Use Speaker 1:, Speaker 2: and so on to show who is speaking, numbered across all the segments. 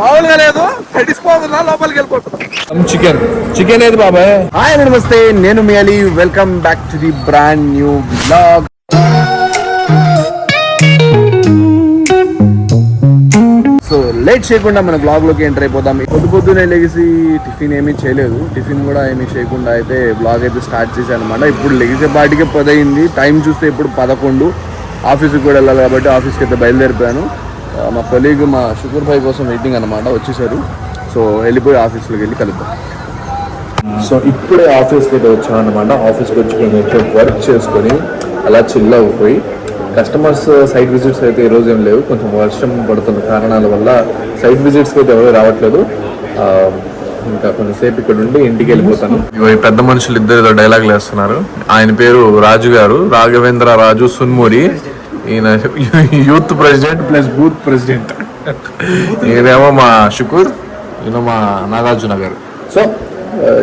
Speaker 1: మామూలుగా లేదు. తడిసిపోతున్నా లోపలికి వెళ్ళిపోతున్నా.
Speaker 2: చికెన్ చికెన్ ఏది బాబాయ్?
Speaker 1: హాయ్ నమస్తే. నేను మీ Ali. Welcome back to the brand new blog so late చేయకుండా మన బ్లాగ్లోకి ఎంటర్ అయిపోదాం. పొద్దు పొద్దునే లెగిసి టిఫిన్ ఏమీ చేయలేదు. టిఫిన్ కూడా ఏమీ చేయకుండా అయితే బ్లాగ్ అయితే స్టార్ట్ చేశాను అనమాట ఇప్పుడు లెగిసే పాటికే పది అయింది టైం చూస్తే ఇప్పుడు పదకొండు. ఆఫీస్కి కూడా వెళ్ళాలి కాబట్టి ఆఫీస్కి అయితే బయలుదేరిపోయాను. మా కొలీగ్ మా షుగర్ భాయ్ కోసం వెయిటింగ్ అనమాట వచ్చేసారు. సో వెళ్ళిపోయి ఆఫీస్లోకి వెళ్ళి కలుద్దాం. సో ఇప్పుడే ఆఫీస్కి అయితే వచ్చాను అనమాట ఆఫీస్కి వచ్చి కొంచెం వర్క్ చేసుకొని అలా చిల్ అయిపోయి కస్టమర్స్ సైట్ విజిట్స్ అయితే ఈరోజు ఏం లేవు. కొంచెం వర్షం పడుతున్న కారణాల వల్ల సైట్ విజిట్స్కి అయితే ఎవరు రావట్లేదు. ఇంకా కొంచెంసేపు ఇక్కడ ఉండి ఇంటికి వెళ్ళిపోతాను.
Speaker 2: పెద్ద మనుషులు ఇద్దరు డైలాగులు వేస్తున్నారు ఆయన పేరు రాజు గారు. రాఘవేంద్ర రాజు సున్మూరి. ఈయన youth president plus booth president. ఈయనేమో మా షుకూర్ ఈయన మా నాగార్జున గారు.
Speaker 1: సో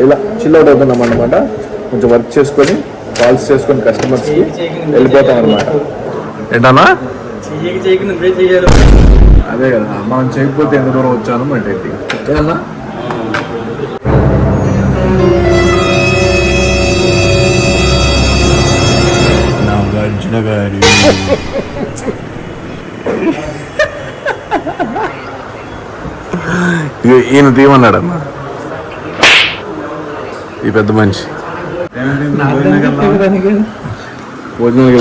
Speaker 1: ఇలా చిల్ అవుట్ అవుతున్నాం అనమాట కొంచెం వర్క్ చేసుకొని కాల్స్ చేసుకొని కస్టమర్స్కి వెళ్ళిపోతాం అనమాట
Speaker 2: ఏంటన్నా?
Speaker 1: అదే కదా మనం చేయకపోతే ఎంత దూరం వచ్చాను అంటే ఏదన్నా
Speaker 2: నాగార్జున గారు. ఈయన తీయమన్నాడు అన్న. ఈ పెద్ద మనిషి.
Speaker 1: భోజనానికి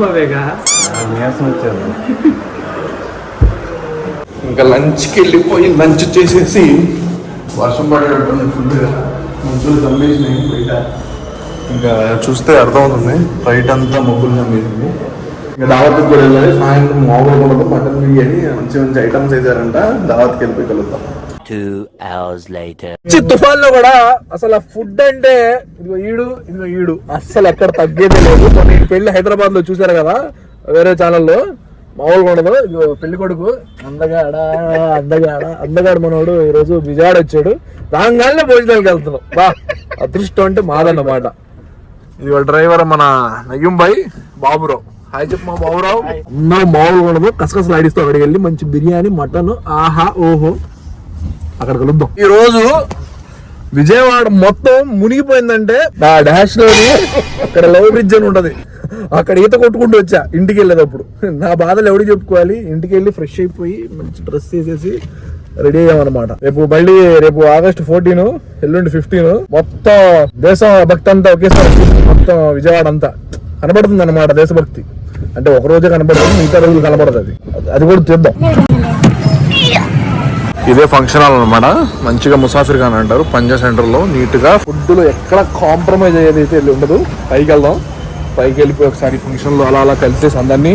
Speaker 3: బావేగా
Speaker 2: ఇంకా లంచ్కి వెళ్ళిపోయి లంచ్ చేసేసి వర్షం పడేటట్టుంది ఫుల్గా ముగ్గులు కమ్మేసినాయి బయట. ఇంకా చూస్తే అర్థమవుతుంది. బయట అంతా ముగ్గులు కమ్మేసింది
Speaker 1: ఇంకా దావత్కి కూడా వెళ్ళాలి. సాయంత్రం మామూలు ఉండదు. మటన్ బిర్యానీ మంచి మంచి ఐటమ్స్ వేసారంట. దావత్కి వెళ్ళిపోయి కలుద్దాం.
Speaker 4: Two hours later.
Speaker 1: తుఫాన్లో కూడా అసలు ఫుడ్ అంటే ఇదిగో ఈడు ఇదిగో ఈడు. అస్సలు ఎక్కడ తగ్గేదే లేదు. పెళ్ళి హైదరాబాద్లో చూసారు కదా వేరే ఛానల్లో. మామూలుగా ఉండదు. ఇదిగో పెళ్ళి కొడుకు అందగాడ అందగాడ అందగాడు మనోడు ఈ రోజు విజయవాడ వచ్చాడు. రాగానే భోజనాలకు వెళ్తున్నాం. బా అదృష్టం అంటే మాదన్నమాట.
Speaker 2: ఇది డ్రైవర్ మన నయ్యం బాయ్ బాబురావు. హాయ్ చెప్పు మా బాబురావు.
Speaker 1: అన్నం మామూలుగా ఉండదు కసకసలు ఆడిస్తూ అక్కడికి వెళ్ళి మంచి బిర్యానీ మటన్ ఆహా ఓహో. అక్కడ కలుద్దాం. ఈ రోజు విజయవాడ మొత్తం మునిగిపోయిందంటే నా డాష్లోని అక్కడ లవ్ బ్రిడ్జ్ అని ఉంటది. అక్కడ ఈత కొట్టుకుంటూ వచ్చా ఇంటికి వెళ్ళేటప్పుడు. నా బాధలు ఎవరికి చెప్పుకోవాలి? ఇంటికి వెళ్ళి ఫ్రెష్ అయిపోయి మంచి డ్రెస్ వేసేసి రెడీ అయ్యామన్నమాట. రేపు మళ్ళీ రేపు ఆగస్ట్ ఫోర్టీన్ ఎల్లుండి ఫిఫ్టీన్ మొత్తం దేశం భక్తి అంతా ఒకేసారి మొత్తం విజయవాడ అంతా కనబడుతుంది అనమాట దేశభక్తి. అంటే ఒక రోజే కనబడుతుంది మిగతా రోజులు కనబడదు అది. అది కూడా తీద్దాం
Speaker 2: ఇదే ఫంక్షన్ హాల్ అనమాట మంచిగా ముసాఫిర్ ఖాన్ అంటారు. పంజా సెంటర్లో నీట్గా
Speaker 1: ఫుడ్లో ఎక్కడ కాంప్రమైజ్ అయ్యేది అయితే ఉండదు. పైకి వెళ్దాం. పైకి వెళ్ళిపోయి ఒకసారి ఫంక్షన్లో అలా అలా కలిసేసి అందరినీ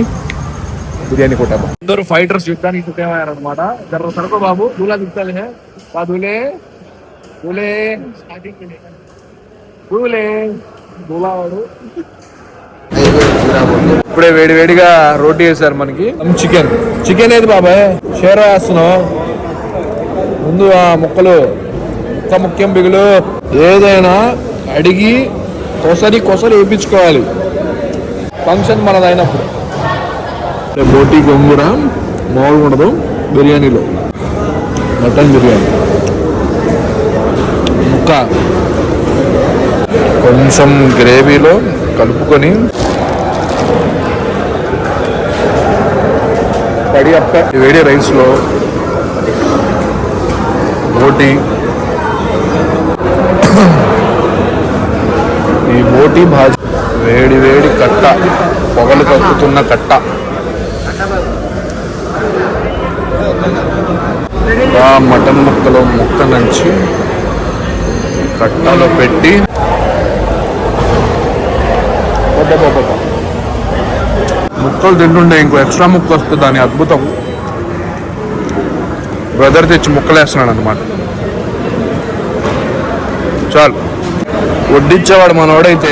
Speaker 1: బిర్యానీ కొట్టాము అందరూ ఫైటర్స్ యుద్ధానికి సిద్ధమయ్యారనమాట జర సరకో బాబు దూలా దిగుతాలి దూలే. దూలే. దూలే. దూలావాడు
Speaker 2: ఇప్పుడే వేడి వేడిగా రోటీ వేసారు మనకి. చికెన్. చికెన్ ఏది బాబాయ్? షేర్ వేస్తున్నావు. ముందు ఆ ముక్కలు. ముక్క ముఖ్యం బిగులు. ఏదైనా అడిగి కొసరి కొసరి వేయించుకోవాలి ఫంక్షన్ మనది అయినప్పుడు బోటి గొంగూర మామూలుగా ఉండదు బిర్యానీలో. మటన్ బిర్యానీ. ముక్క. కొంచెం గ్రేవీలో కలుపుకొని
Speaker 1: పడి అప్ప
Speaker 2: వేడి రైస్లో బోటి. ఈ బోటి భాజీ వేడి వేడి కట్ట పొగలు కక్కుతున్న కట్ట. ఆ మటన్ ముక్కలో ముక్క నుంచి కట్టలో పెట్టి ముక్కలు తింటుండే ఇంకో ఎక్స్ట్రా ముక్క వస్తుంది దాని అద్భుతం. బ్రదర్ తెచ్చి ముక్కలు వేస్తున్నాడు అనమాట చాలు. వడ్డించేవాడు మనవాడైతే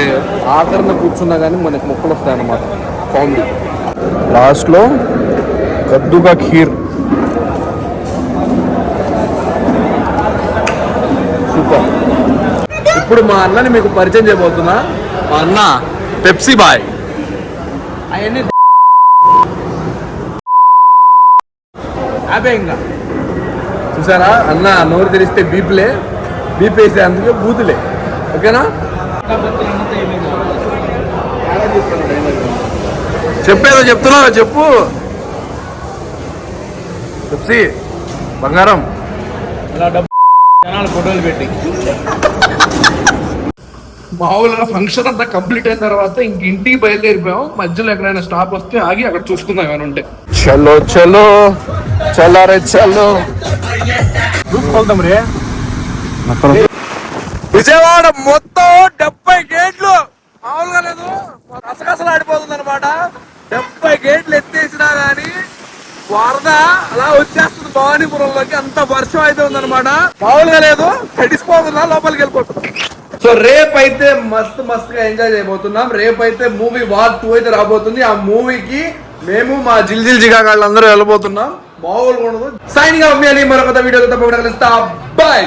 Speaker 1: ఆఖరిన కూర్చున్నా కానీ మనకి మొక్కలు వస్తాయి అన్నమాట కామెడీ
Speaker 2: లాస్ట్లో కద్దుగా ఖీర్.
Speaker 1: ఇప్పుడు మా అన్నని మీకు పరిచయం చేయబోతున్నా.
Speaker 2: మా అన్న పెప్సీ బాయ్.
Speaker 1: అవన్నీ ఆపే ఇంకా. చూసారా? అన్న నోరు తెరిస్తే బీపులే. బీప్ వేసే అందుకే బూతులే. ఓకేనా?
Speaker 2: చెప్పేదో చెప్తున్నావు చెప్పు? చెప్సి బంగారం.
Speaker 1: ఇలా డబ్బు జనాలు ఫోటోలు పెట్టి.
Speaker 5: మామూలుగా ఫంక్షన్ అంతా కంప్లీట్ అయిన తర్వాత ఇంక ఇంటికి బయలుదేరిపోయాం. మధ్యలో ఎక్కడైనా స్టాప్ వస్తే ఆగి అక్కడ చూసుకుందాం ఏమైనా ఉంటే.
Speaker 2: చలో చలో చల్లారే చలో.
Speaker 1: చూసుకుందాం రే.
Speaker 2: విజయవాడ మొత్తం డెబ్బై గేట్లు. మామూలుగా లేదు. అసగసలు ఆడిపోతుంది అనమాట డెబ్బై గేట్లు ఎత్తేసినా గానీ వరద అలా వచ్చేస్తుంది భవానీపురంలోకి. అంత వర్షం అయితే ఉందన్నమాట. మామూలుగా లేదు. తడిసిపోతున్నా లోపలికి వెళ్ళిపోతున్నా
Speaker 1: సో రేపు అయితే మస్తు మస్తు గా ఎంజాయ్ చేయబోతున్నాం. రేపు అయితే మూవీ వార్ టూ అయితే రాబోతుంది. ఆ మూవీకి మేము మా జిల్ జిల్ జిగా అందరూ వెళ్ళబోతున్నాం. బాగోలు ఉండదు. సైనింగ్ అవ్వాలి మరొక వీడియోతో తప్పకుండా కలుస్తా. బాయ్